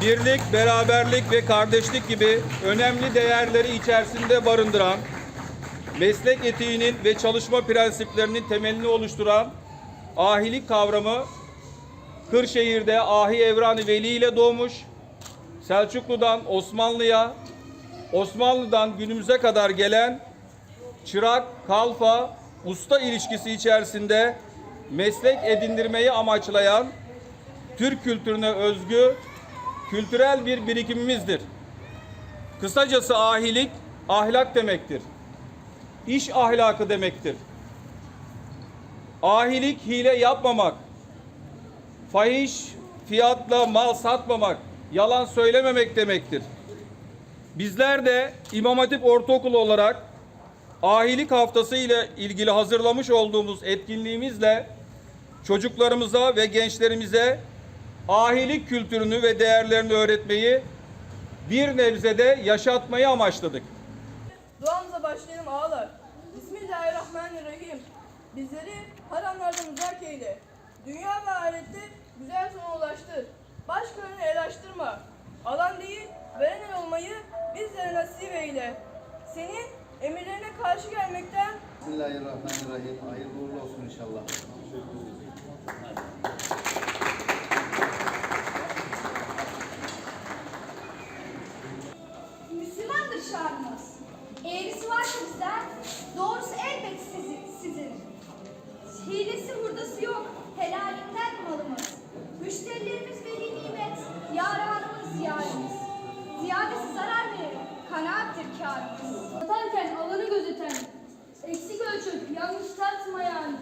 Birlik, beraberlik ve kardeşlik gibi önemli değerleri içerisinde barındıran, meslek etiğinin ve çalışma prensiplerinin temelini oluşturan ahilik kavramı Kırşehir'de Ahi Evran-ı Veli ile doğmuş, Selçuklu'dan Osmanlı'ya, Osmanlı'dan günümüze kadar gelen çırak, kalfa, usta ilişkisi içerisinde meslek edindirmeyi amaçlayan Türk kültürüne özgü kültürel bir birikimimizdir. Kısacası ahilik, ahlak demektir. İş ahlakı demektir. Ahilik hile yapmamak, fahiş fiyatla mal satmamak, yalan söylememek demektir. Bizler de İmam Hatip Ortaokulu olarak ahilik haftası ile ilgili hazırlamış olduğumuz etkinliğimizle çocuklarımıza ve gençlerimize ahilik kültürünü ve değerlerini öğretmeyi bir nebzede yaşatmayı amaçladık. Duamıza başlayalım ağalar. Bismillahirrahmanirrahim. Bizleri haramlardan uzak eyle. Dünya ve ahirette güzel sona ulaştır. Başkalarını el açtırma. Alan değil, veren olmayı bizlere nasip eyle. Senin emirlerine karşı gelmekten Bismillahirrahmanirrahim. Hayırlı uğurlu olsun inşallah. Gözeten, eksik ölçüp yanlış tartmayan,